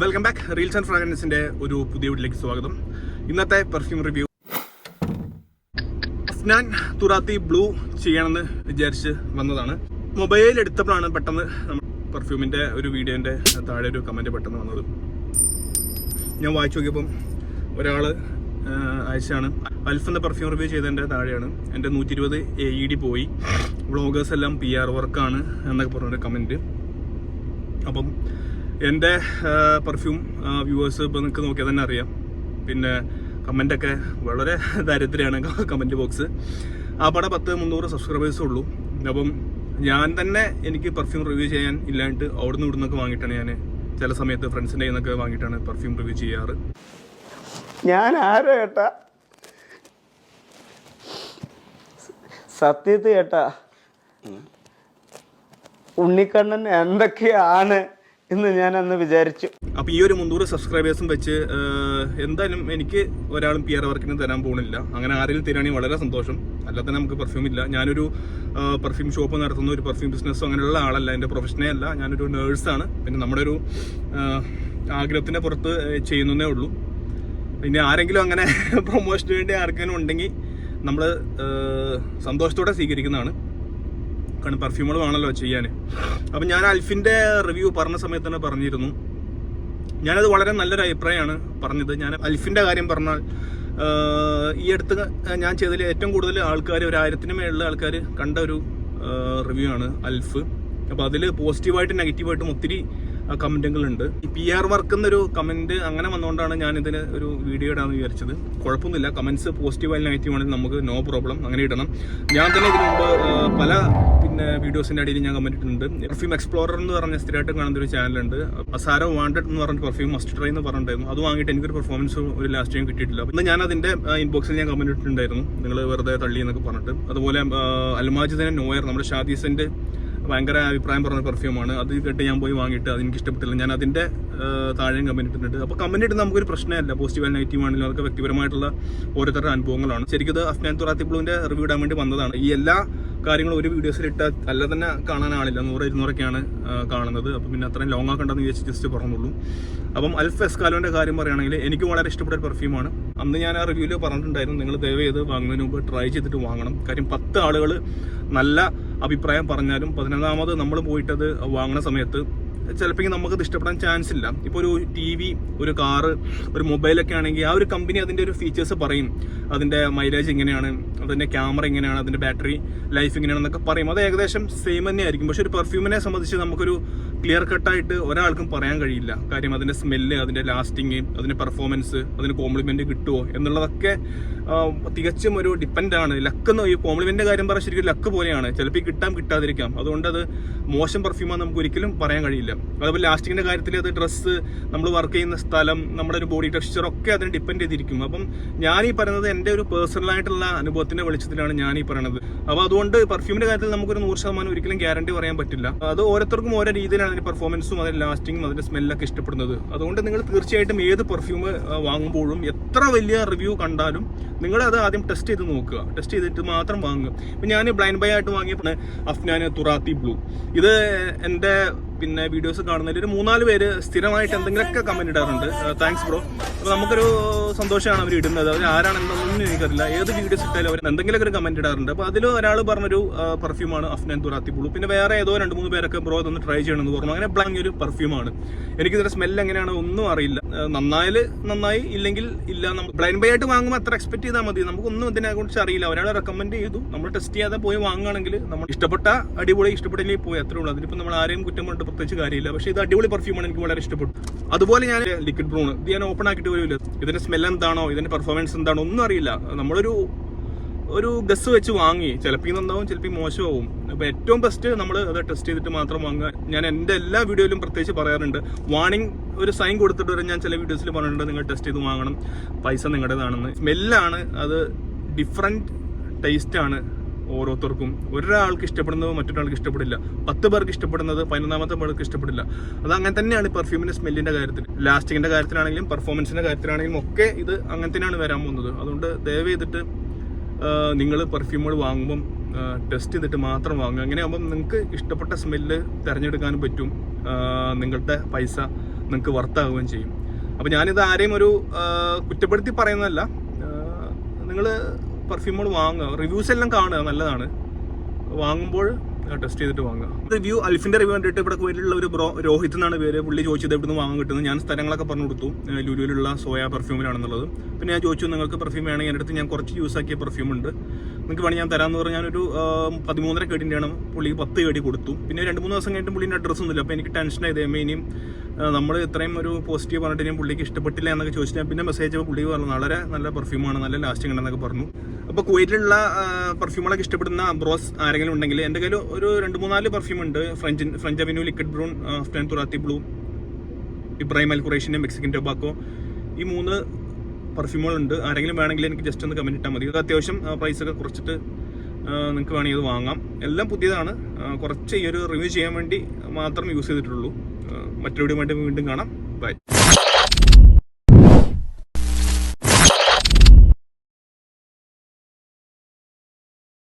Welcome back reels and ഫ്രാഗ്രൻസിന്റെ ഒരു പുതിയ വീട്ടിലേക്ക് സ്വാഗതം. ഇന്നത്തെ പെർഫ്യൂം റിവ്യൂ ഞാൻ തുറാത്തി ബ്ലൂ ചെയ്യണമെന്ന് വിചാരിച്ച് വന്നതാണ്. മൊബൈൽ എടുത്തപ്പോഴാണ് പെട്ടെന്ന് പെർഫ്യൂമിന്റെ ഒരു വീഡിയോന്റെ താഴെ ഒരു കമന്റ് പെട്ടെന്ന് വന്നത്. ഞാൻ വായിച്ചു നോക്കിയപ്പം ആഹ്, അയച്ചാണ് അൽഫ് എന്ന പെർഫ്യൂം റിവ്യൂ ചെയ്തതിന്റെ താഴെയാണ്. എന്റെ നൂറ്റി ഇരുപത് എ ഇ ഡി പോയി. വ്ളോഗേഴ്സ് എല്ലാം പി ആർ വർക്കാണ് എന്നൊക്കെ പറഞ്ഞൊരു കമന്റ് അപ്പം എന്റെ പെർഫ്യൂം വ്യൂവേഴ്സ് ഇപ്പോൾ നിങ്ങൾക്ക് നോക്കിയാൽ തന്നെ അറിയാം. പിന്നെ കമന്റൊക്കെ വളരെ ദാരിദ്ര്യമാണ് കമന്റ് ബോക്സ് ആ പടം പത്ത് മുന്നൂറ് സബ്സ്ക്രൈബേഴ്സേ ഉള്ളൂ. അപ്പം ഞാൻ തന്നെ എനിക്ക് പെർഫ്യൂം റിവ്യൂ ചെയ്യാൻ ഇല്ലാണ്ട് അവിടുന്ന് ഇവിടുന്നൊക്കെ വാങ്ങിയിട്ടാണ് ഞാൻ ചില സമയത്ത് ഫ്രണ്ട്സിന്റെ കയ്യിൽ നിന്നൊക്കെ വാങ്ങിയിട്ടാണ് പെർഫ്യൂം റിവ്യൂ ചെയ്യാറ്. ഞാൻ ആരോ ഏട്ടാ? സത്യത്തിൽ ഏട്ടാ ഉണ്ണിക്കണ്ണൻ എന്തൊക്കെയാണ്? എന്ന് ഞാൻ അന്ന് വിചാരിച്ചു. അപ്പോൾ ഈ ഒരു മുന്നൂറ് സബ്സ്ക്രൈബേഴ്സും വെച്ച് എന്തായാലും എനിക്ക് ഒരാളും പി ആർ വർക്കിന് തരാൻ പോകുന്നില്ല അങ്ങനെ ആരെങ്കിലും തരികയാണെങ്കിൽ വളരെ സന്തോഷം. അല്ലാതെ നമുക്ക് പെർഫ്യൂം ഇല്ല. ഞാനൊരു പെർഫ്യൂം ഷോപ്പ് നടത്തുന്ന ഒരു പെർഫ്യൂം ബിസിനസ്സോ അങ്ങനെയുള്ള ആളല്ല. എന്റെ പ്രൊഫഷനേ അല്ല. ഞാനൊരു നേഴ്സാണ് പിന്നെ നമ്മുടെ ഒരു ആഗ്രഹത്തിന്റെ പുറത്ത് ചെയ്യുന്നതേ ഉള്ളൂ. പിന്നെ ആരെങ്കിലും അങ്ങനെ പ്രൊമോഷന് വേണ്ടി ആർക്കെങ്കിലും ഉണ്ടെങ്കിൽ നമ്മൾ സന്തോഷത്തോടെ സ്വീകരിക്കുന്നതാണ്. കാരണം പെർഫ്യൂമുകൾ വേണമല്ലോ ചെയ്യാൻ അപ്പം ഞാൻ അൽഫിന്റെ റിവ്യൂ പറഞ്ഞ സമയത്ത് തന്നെ പറഞ്ഞിരുന്നു. ഞാനത് വളരെ നല്ലൊരു അഭിപ്രായമാണ് പറഞ്ഞത്. ഞാൻ അൽഫിന്റെ കാര്യം പറഞ്ഞാൽ ഈ അടുത്ത് ഞാൻ ചെയ്തതിൽ ഏറ്റവും കൂടുതൽ ആൾക്കാർ ഒരു ആയിരത്തിന് മേളിൽ ആൾക്കാർ കണ്ട ഒരു റിവ്യൂ ആണ് അൽഫ്. അപ്പോൾ അതിൽ പോസിറ്റീവായിട്ടും നെഗറ്റീവായിട്ടും ഒത്തിരി കമന്റുകളുണ്ട് പി ആർ വർക്ക് എന്നൊരു കമന്റ് അങ്ങനെ വന്നുകൊണ്ടാണ് ഞാൻ ഇതിന് ഒരു വീഡിയോ ഇടാന്ന് വിചാരിച്ചത്. കുഴപ്പമൊന്നുമില്ല കമൻസ് പോസിറ്റീവ് ആയാലും നെഗറ്റീവ് ആണെങ്കിലും നമുക്ക് നോ പ്രോബ്ലം അങ്ങനെ ഇടണം. ഞാൻ തന്നെ ഇതിനു മുമ്പ് പല പിന്നെ വീഡിയോസിന്റെ അടിയിൽ ഞാൻ കമന്റ് ഇട്ടിട്ടുണ്ട്. പെർഫ്യൂം എക്സ്പ്ലോറർ എന്ന് പറഞ്ഞ സ്ഥിരമായിട്ട് കാണുന്ന ഒരു ചാനലുണ്ട് അസാര വാണ്ടഡ് എന്ന് പറഞ്ഞ പെർഫ്യൂം മസ്റ്റ് ട്രൈ എന്ന് പറഞ്ഞിട്ടുണ്ടായിരുന്നു. അത് വാങ്ങിയിട്ട് എനിക്കൊരു പെർഫോമൻസ് ഒരു ലാസ്റ്റ് ടൈം കിട്ടിയിട്ടില്ല. ഇന്ന് ഞാൻ അതിന്റെ ഇൻബോക്സിൽ ഞാൻ കമന്റ് ഇട്ടിട്ടുണ്ടായിരുന്നു. നിങ്ങൾ വെറുതെ തള്ളി എന്നൊക്കെ പറഞ്ഞിട്ട്. അതുപോലെ അൽമാജിദിനെ നോയർ നമ്മുടെ ഷാദീസിന്റെ ഭയങ്കര അഭിപ്രായം പറഞ്ഞ പെർഫ്യൂമാണ് അത് കേട്ട് ഞാൻ പോയി വാങ്ങിയിട്ട് അത് എനിക്ക് ഇഷ്ടപ്പെട്ടില്ല. ഞാൻ അതിന്റെ ആഹ്, താഴെയും കമന്റ് ഇട്ടിട്ടുണ്ട്. അപ്പോൾ കമന്റ് ഇട്ട് നമുക്കൊരു പ്രശ്നമല്ല. പോസിറ്റീവ് നെഗറ്റീവ് ആണെങ്കിലും അതൊക്കെ വ്യക്തിപരമായിട്ടുള്ള ഓരോരുത്തരുടെ അനുഭവങ്ങളാണ്. ശരിക്കും ഇത് അഫ്നാൻ ബ്ലൂവിന്റെ റിവ്യൂ ഇടാൻ വേണ്ടി വന്നതാണ്. ഈ എല്ലാ കാര്യങ്ങളും ഒരു വീഡിയോസിൽ ഇട്ടാൽ അല്ല തന്നെ കാണാൻ ആളില്ല. നൂറ് ഇരുന്നൂറൊക്കെയാണ് കാണുന്നത്. അപ്പം പിന്നെ അത്രയും ലോങ് ആക്കണ്ടെന്ന് വിചാരിച്ച് ജസ്റ്റ് പറഞ്ഞുള്ളൂ അപ്പം അൽഫ് എസ്കാലോന്റെ കാര്യം പറയുകയാണെങ്കിൽ എനിക്ക് വളരെ ഇഷ്ടപ്പെട്ട പെർഫ്യൂമാണ് അന്ന് ഞാൻ ആ റിവ്യൂവിൽ പറഞ്ഞിട്ടുണ്ടായിരുന്നു. നിങ്ങൾ ദയവ് ചെയ്ത് വാങ്ങുന്നതിന് മുമ്പ് ട്രൈ ചെയ്തിട്ട് വാങ്ങണം. കാര്യം പത്ത് ആളുകൾ നല്ല അഭിപ്രായം പറഞ്ഞാലും പതിനൊന്നാമത് നമ്മൾ പോയിട്ടത് വാങ്ങുന്ന സമയത്ത് ചിലപ്പോൾ നമുക്കത് ഇഷ്ടപ്പെടാൻ ചാൻസ് ഇല്ല. ഇപ്പോൾ ഒരു ടി വി ഒരു കാറ് ഒരു മൊബൈലൊക്കെ ആണെങ്കിൽ ആ ഒരു കമ്പനി അതിന്റെ ഒരു ഫീച്ചേഴ്സ് പറയും. അതിന്റെ മൈലേജ് എങ്ങനെയാണ്? അതിന്റെ ക്യാമറ എങ്ങനെയാണ്? അതിന്റെ ബാറ്ററി ലൈഫ് എങ്ങനെയാണെന്നൊക്കെ പറയും. അത് ഏകദേശം സെയിം തന്നെ ആയിരിക്കും പക്ഷെ ഒരു പെർഫ്യൂമിനെ സംബന്ധിച്ച് നമുക്കൊരു ക്ലിയർ കട്ടായിട്ട് ഒരാൾക്കും പറയാൻ കഴിയില്ല. കാര്യം അതിന്റെ സ്മെല്ല് അതിന്റെ ലാസ്റ്റിങ് അതിന്റെ പെർഫോമൻസ് അതിന് കോംപ്ലിമെന്റ് കിട്ടുമോ എന്നുള്ളതൊക്കെ തികച്ചും ഒരു ഡിപ്പെൻഡാണ് ലക്കെന്ന് ഈ കോംപ്ലിമെന്റ് കാര്യം പറഞ്ഞാൽ ശരിക്കും ലക്ക് പോലെയാണ്. ചിലപ്പോൾ കിട്ടാം കിട്ടാതിരിക്കാം. അതുകൊണ്ട് അത് മോശം പെർഫ്യൂമാണെന്ന് നമുക്ക് ഒരിക്കലും പറയാൻ കഴിയില്ല. അതുപോലെ ലാസ്റ്റിങ്ങിന്റെ കാര്യത്തിൽ അത് ഡ്രസ്സ് നമ്മൾ വർക്ക് ചെയ്യുന്ന സ്ഥലം നമ്മുടെ ഒരു ബോഡി ടെക്സ്ചർ ഒക്കെ അതിന് ഡിപ്പെൻഡ് ചെയ്തിരിക്കും. അപ്പം ഞാൻ ഈ പറയുന്നത് എന്റെ ഒരു പേഴ്സണലായിട്ടുള്ള അനുഭവത്തിന്റെ വെളിച്ചത്തിലാണ് ഞാൻ ഈ പറയുന്നത് അപ്പോൾ അതുകൊണ്ട് പെർഫ്യൂമിന്റെ കാര്യത്തിൽ നമുക്കൊരു നൂറ് ശതമാനം ഒരിക്കലും ഗ്യാരണ്ടി പറയാൻ പറ്റില്ല. അത് ഓരോരുത്തർക്കും ഓരോ രീതിയിലാണ് അതിന്റെ പെർഫോമൻസും അതിന്റെ ലാസ്റ്റിങ്ങും അതിന്റെ സ്മെല്ലൊക്കെ ഇഷ്ടപ്പെടുന്നത്. അതുകൊണ്ട് നിങ്ങൾ തീർച്ചയായിട്ടും ഏത് പെർഫ്യൂം വാങ്ങുമ്പോഴും എത്ര വലിയ റിവ്യൂ കണ്ടാലും നിങ്ങൾ അത് ആദ്യം ടെസ്റ്റ് ചെയ്ത് നോക്കുക. ടെസ്റ്റ് ചെയ്തിട്ട് മാത്രം വാങ്ങുക. ഇപ്പം ഞാൻ ബ്ലൈൻഡ് ബൈ ആയിട്ട് വാങ്ങിയപ്പോൾ അഫ്നാൻ തുറാത്തി ബ്ലൂ ഇത് എന്റെ പിന്നെ വീഡിയോസ് കാണുന്നതിൽ ഒരു മൂന്നാൽ പേര് സ്ഥിരമായിട്ട് എന്തെങ്കിലുമൊക്കെ കമന്റ് ഇടാറുണ്ട്. താങ്ക്സ് ബ്രോ അപ്പോൾ നമുക്കൊരു സന്തോഷമാണ് അവർ ഇടുന്നത്. അവർ ആരാണെന്നൊന്നും എനിക്കറിയില്ല. ഏത് വീഡിയോസ് ഇട്ടാലും അവർ എന്തെങ്കിലുമൊക്കെ ഒരു കമന്റ് ഇടാറുണ്ട്. അപ്പോൾ അതിൽ ഒരാൾ പറഞ്ഞൊരു പെർഫ്യൂമാണ് അഫ്നൻ തുറാത്തി ബ്ലൂ പിന്നെ വേറെ ഏതോ രണ്ട് മൂന്ന് പേരൊക്കെ ബ്രോ ഇതൊന്ന് ട്രൈ ചെയ്യണമെന്ന് പറഞ്ഞു. അങ്ങനെ ബ്ലാങ്ക് ഒരു പെർഫ്യൂമാണ് എനിക്കിതിന്റെ സ്മെല്ല് എങ്ങനെയാണ് ഒന്നും അറിയില്ല. നന്നായാൽ നന്നായി ഇല്ലെങ്കിൽ ഇല്ല. നമ്മൾ ബ്ലൈൻഡ് ബൈ ആയിട്ട് വാങ്ങുമ്പോൾ അത്ര എക്സ്പെക്ട് ചെയ്താൽ മതി. നമുക്കൊന്നും ഇതിനെ കുറിച്ച് അറിയില്ല. ഒരാൾ റെക്കമെൻഡ് ചെയ്തു. നമ്മൾ ടെസ്റ്റ് ചെയ്യാതെ പോയി വാങ്ങുകയാണെങ്കിൽ നമ്മൾ ഇഷ്ടപ്പെട്ട അടിപൊളി ഇഷ്ടപ്പെട്ടില്ലെങ്കിൽ പോയി. അത്രേ ഉള്ളൂ. അതിനിപ്പോൾ നമ്മൾ ആരെയും കുറ്റം പറഞ്ഞിട്ട് പ്രത്യേകിച്ച് കാര്യമില്ല. പക്ഷേ ഇത് അടിപൊളി പെർഫ്യൂമാണ് എനിക്ക് വളരെ ഇഷ്ടപ്പെട്ടു. അതുപോലെ ഞാൻ ലിക്വിഡ് ബ്രൂൺ ഇത് ഞാൻ ഓപ്പൺ ആക്കിയിട്ട് വരില്ല. ഇതിന്റെ സ്മെൽ എന്താണോ ഇതിന്റെ പെർഫോമൻസ് എന്താണോ ഒന്നും അറിയില്ല. നമ്മളൊരു ഒരു ഗസ് വെച്ച് വാങ്ങി. ചിലപ്പോൾ നന്നാവും ചിലപ്പോൾ മോശമാവും. അപ്പോൾ ഏറ്റവും ബെസ്റ്റ് നമ്മൾ അത് ടെസ്റ്റ് ചെയ്തിട്ട് മാത്രം വാങ്ങുക. ഞാൻ എന്റെ എല്ലാ വീഡിയോയിലും പ്രത്യേകിച്ച് പറയാറുണ്ട്. വാണിംഗ് ഒരു സൈൻ കൊടുത്തിട്ട് വരെ ഞാൻ ചില വീഡിയോസിൽ പറഞ്ഞിട്ടുണ്ട് നിങ്ങൾ ടെസ്റ്റ് ചെയ്ത് വാങ്ങണം. പൈസ നിങ്ങളുടേതാണെന്ന്. സ്മെല്ലാണ് അത് ഡിഫറെന്റ് ടേസ്റ്റാണ് ഓരോരുത്തർക്കും ഒരാൾക്ക് ഇഷ്ടപ്പെടുന്നത് മറ്റൊരാൾക്ക് ഇഷ്ടപ്പെടില്ല. പത്ത് പേർക്ക് ഇഷ്ടപ്പെടുന്നത് പതിനൊന്നാമത്തെ പേർക്ക് ഇഷ്ടപ്പെടില്ല. അത് അങ്ങനെ തന്നെയാണ് പെർഫ്യൂമിന്റെ സ്മെല്ലിന്റെ കാര്യത്തിൽ. ലാസ്റ്റിങ്ങിന്റെ കാര്യത്തിലാണെങ്കിലും പെർഫോമൻസിന്റെ കാര്യത്തിലാണെങ്കിലും ഒക്കെ ഇത് അങ്ങനെ തന്നെയാണ് വരാൻ പോകുന്നത്. അതുകൊണ്ട് ദയവ് ചെയ്തിട്ട് നിങ്ങൾ പെർഫ്യൂമുകൾ വാങ്ങുമ്പം ടെസ്റ്റ് ചെയ്തിട്ട് മാത്രം വാങ്ങുക. അങ്ങനെയാകുമ്പം നിങ്ങൾക്ക് ഇഷ്ടപ്പെട്ട സ്മെല്ല് തിരഞ്ഞെടുക്കാനും പറ്റും. നിങ്ങളുടെ പൈസ നിങ്ങൾക്ക് വർത്താവുകയും ചെയ്യും. അപ്പോൾ ഞാനിത് ആരെയും ഒരു കുറ്റപ്പെടുത്തി പറയുന്നതല്ല. നിങ്ങൾ പെർഫ്യൂമുകൾ വാങ്ങുക. റിവ്യൂസ് എല്ലാം കാണുക നല്ലതാണ്. വാങ്ങുമ്പോൾ ടെസ്റ്റ് ചെയ്തിട്ട് വാങ്ങുക. റിവ്യൂ അൽഫിന്റെ റിവ്യൂ കണ്ടിട്ട് ഇവിടെ കുവൈറ്റിലുള്ള ഒരു ബ്രോ രോഹിത് എന്നാണ് പേര്. പുള്ളി ചോദിച്ചത് എവിടെ നിന്ന് വാങ്ങാൻ കിട്ടുന്നത് ഞാൻ സ്ഥലങ്ങളൊക്കെ പറഞ്ഞു കൊടുത്തു. ലുലുലുള്ള സോയ പെർഫ്യൂമിലാണെന്നുള്ളത് പിന്നെ ഞാൻ ചോദിച്ചു നിങ്ങൾക്ക് പെർഫ്യൂം വേണമെങ്കിൽ എന്റെ അടുത്ത് ഞാൻ കുറച്ച് യൂസ് ആക്കിയ പെർഫ്യൂം ഉണ്ട്. നിങ്ങൾക്ക് വേണമെങ്കിൽ ഞാൻ തരാമെന്ന് പറഞ്ഞാൽ ഞാനൊരു പതിമൂന്നര കേടിന്റെയാണ് പുള്ളി പത്ത് കേടി കൊടുത്തു. പിന്നെ രണ്ട് മൂന്ന് ദിവസം കഴിഞ്ഞിട്ട് പുള്ളിന്റെ അഡ്രസ്സ് ഒന്നുമില്ല. അപ്പോൾ എനിക്ക് ടെൻഷൻ ആയത് എമ്മ ഇനിയും നമ്മൾ ഇത്രയും ഒരു പോസിറ്റീവ് പറഞ്ഞിട്ട് ഇനിയും പുള്ളിക്ക് ഇഷ്ടപ്പെട്ടില്ല എന്നൊക്കെ ചോദിച്ചു പിന്നെ മെസ്സേജ് പുള്ളി പറഞ്ഞു വളരെ നല്ല പെർഫ്യൂമാണ് നല്ല ലാസ്റ്റിംഗ് ഉണ്ടെന്നൊക്കെ പറഞ്ഞു. അപ്പോൾ കുവൈറ്റിലുള്ള പെർഫ്യൂമുകളൊക്കെ ഇഷ്ടപ്പെടുന്ന അബ്രോസ് ആരെങ്കിലും ഉണ്ടെങ്കിൽ എന്റെ കയ്യിൽ ഒരു രണ്ട് മൂന്നാൽ പെർഫ്യൂം ഉണ്ട്. French French Avenue Liquid Brun Afnan Turathi Blue Ibrahim Al ഖുറേഷിന്റെ Mexican tobacco ഈ മൂന്ന് പെർഫ്യൂമുകളുണ്ട് ആരെങ്കിലും വേണമെങ്കിൽ എനിക്ക് ജസ്റ്റ് ഒന്ന് കമന്റ് ഇട്ടാൽ മതി. ഇത് അത്യാവശ്യം പ്രൈസ് ഒക്കെ കുറച്ചിട്ട് നിങ്ങൾക്ക് വേണമെങ്കിൽ ഇത് വാങ്ങാം. എല്ലാം പുതിയതാണ്. കുറച്ച് ഈ ഒരു റിവ്യൂ ചെയ്യാൻ വേണ്ടി മാത്രം യൂസ് ചെയ്തിട്ടുള്ളൂ. മറ്റൊരു വീഡിയോ വീണ്ടും കാണാം. ബൈ